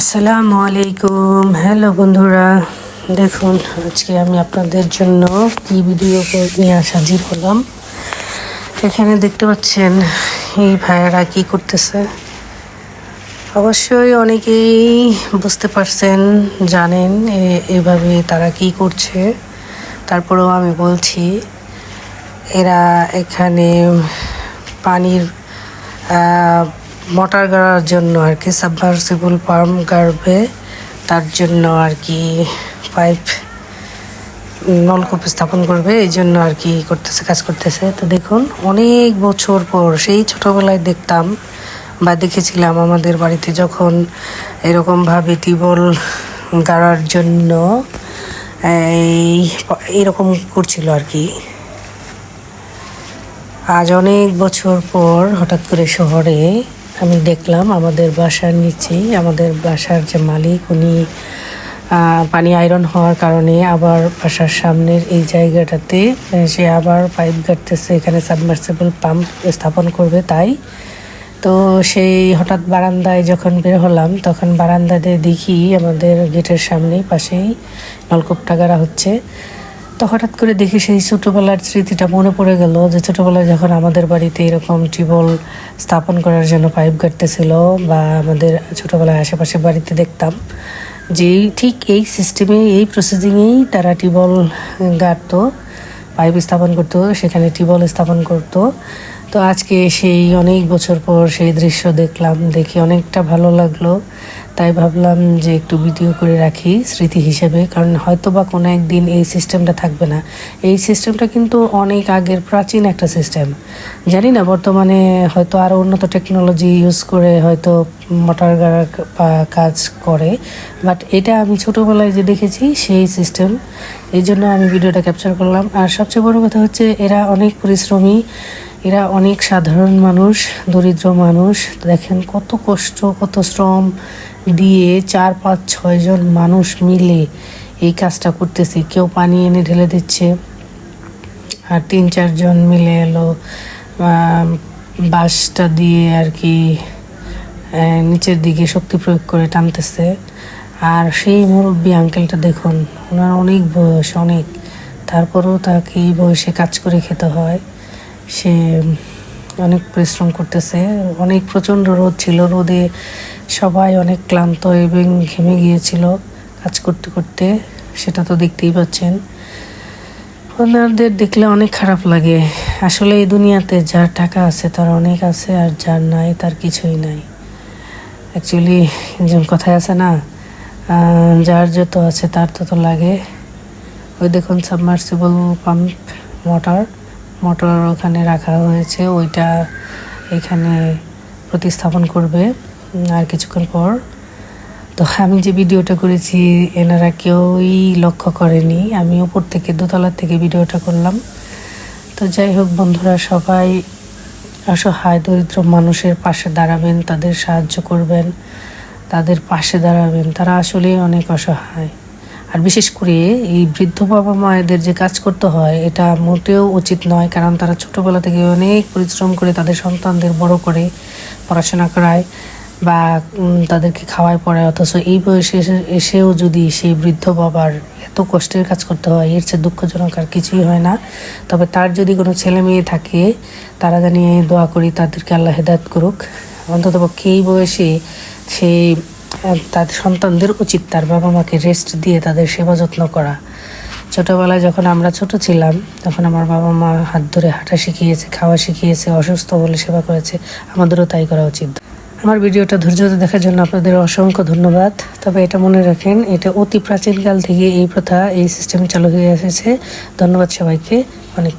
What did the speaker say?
আসসালামু আলাইকুম। হ্যালো বন্ধুরা, দেখুন, আজকে আমি আপনাদের জন্য কি ভিডিও নিয়ে হাজির হলাম। এখানে দেখতে পাচ্ছেন, এই ভাইয়েরা কি করতেছে? অবশ্যই অনেকেই বুঝতে পারছেন, জানেন এভাবে তারা কি করছে। তারপরেও আমি বলছি, এরা এখানে পানির মোটর গাড়ার জন্য আর কি সাবমার্সিবল পাম্প গাড়বে। তার জন্য আর কি পাইপ নলকূপ স্থাপন করবে। এই জন্য আর কি করতেছে, কাজ করতেছে। তো দেখুন, অনেক বছর পর সেই ছোটবেলায় দেখতাম বা দেখেছিলাম আমাদের বাড়িতে যখন এরকমভাবে টিউবওয়েল গাড়ার জন্য এই এরকম করছিল আর কি। আজ অনেক বছর পর হঠাৎ করে শহরে আমি দেখলাম আমাদের বাসার নিচেই, আমাদের বাসার যে মালিক উনি পানি আয়রন হওয়ার কারণে আবার বাসার সামনের এই জায়গাটাতে সে আবার পাইপ গাড়তেছে এখানে সাবমার্সিবল পাম্প স্থাপন করবে তাই। তো সেই হঠাৎ বারান্দায় যখন বের হলাম, তখন বারান্দাতে দেখি আমাদের গেটের সামনেই পাশেই নলকূপটা গাড়া হচ্ছে। তো হঠাৎ করে দেখি সেই ছোটোবেলার স্মৃতিটা মনে পড়ে গেল যে ছোটোবেলায় যখন আমাদের বাড়িতে এরকম টিউবওয়েল স্থাপন করার জন্য পাইপ গাড়তেছিল বা আমাদের ছোটোবেলায় আশেপাশে বাড়িতে দেখতাম, যে ঠিক এই সিস্টেমে এই প্রসেসিংয়েই তারা টিউবওয়েল গাড়তো পাইপ স্থাপন করতো, সেখানে টিউবওয়েল স্থাপন করতো। তো আজকে সেই অনেক বছর পর সেই দৃশ্য দেখলাম, দেখে অনেকটা ভালো লাগল। তাই ভাবলাম যে একটু ভিডিও করে রাখি স্মৃতি হিসেবে, কারণ হয়তো বা কোনো একদিন এই সিস্টেমটা থাকবে না। এই সিস্টেমটা কিন্তু অনেক আগের, প্রাচীন একটা সিস্টেম। জানি না, বর্তমানে হয়তো আরও উন্নত টেকনোলজি ইউজ করে হয়তো মোটর কাজ করে, বাট এটা আমি ছোটোবেলায় যে দেখেছি সেই সিস্টেম। এই জন্য আমি ভিডিওটা ক্যাপচার করলাম। আর সবচেয়ে বড় কথা হচ্ছে, এরা অনেক পরিশ্রমী এরা অনেক সাধারণ মানুষ, দরিদ্র মানুষ। দেখেন কত কষ্ট, কত শ্রম দিয়ে চার, পাঁচ ছয়জন মানুষ মিলে এই কাজটা করতেছে। কেউ পানি এনে ঢেলে দিচ্ছে, আর তিন চারজন মিলে এলো বাঁশটা দিয়ে আর কি নিচের দিকে শক্তি প্রয়োগ করে টানতেছে। আর সেই মুরব্বী আঙ্কেলটা দেখুন, ওনার অনেক বয়স, অনেক। তারপরেও তাকে এই বয়সে কাজ করে খেতে হয়। সে অনেক পরিশ্রম করতেছে। অনেক প্রচণ্ড রোদ ছিল। রোদে সবাই অনেক ক্লান্ত এবং ঘেমে গিয়েছিল কাজ করতে করতে। সেটা তো দেখতেই পাচ্ছেন। ওনাদের দেখলে অনেক খারাপ লাগে। আসলে এই দুনিয়াতে যার টাকা আছে, তার অনেক আছে আর যার নাই, তার কিছুই নাই। অ্যাকচুয়ালি যে কথায় আছে না যার যত আছে তার তত লাগে। ওই দেখুন সাবমার্সিবল পাম্প মোটর মোটর ওখানে রাখা হয়েছে, ওইটা এখানে প্রতিস্থাপন করবে আর কিছুক্ষণ পর। তো আমি যে ভিডিওটা করেছি, এনারা কেউই লক্ষ্য করেনি। আমি উপর থেকে দোতলার থেকে ভিডিওটা করলাম। তো যাই হোক বন্ধুরা, সবাই অসহায়, দরিদ্র মানুষের পাশে দাঁড়াবেন, তাদের সাহায্য করবেন, তাদের পাশে দাঁড়াবেন। তারা আসলেই অনেক অসহায়। আর বিশেষ করে এই বৃদ্ধ বাবা মায়েদের যে কাজ করতে হয়, এটা মোটেও উচিত নয়, কারণ তারা ছোটবেলা থেকে অনেক পরিশ্রম করে তাদের সন্তানদের বড় করে পড়াশোনা করায় বা তাদেরকে খাওয়ায় পড়ায়, অথচ এই বয়সে এসেও যদি সেই বৃদ্ধ বাবার এত কষ্টের কাজ করতে হয়, এর চেয়ে দুঃখজনক আর কিছুই হয় না। তবে তার যদি কোনো ছেলে মেয়ে থাকে, তারা জানিয়ে দোয়া করি, তাদেরকে আল্লাহ হেদায়ত করুক। অন্তত পক্ষে এই বয়সে সেই তাদের সন্তানদের উচিত তার বাবা মাকে রেস্ট দিয়ে তাদের সেবা যত্ন করা। ছোটবেলায় যখন আমরা ছোট ছিলাম, তখন আমার বাবা মা হাত ধরে হাঁটা শিখিয়েছে, খাওয়া শিখিয়েছে, অসুস্থ হলে সেবা করেছে, আমাদেরও তাই করা উচিত। আমার ভিডিওটা ধৈর্য দেখার জন্য আপনাদের অসংখ্য ধন্যবাদ। তবে এটা মনে রাখেন, এটা অতি প্রাচীনকাল থেকে এই প্রথা, এই সিস্টেম চালু হয়ে এসেছে। ধন্যবাদ সবাইকে, অনেক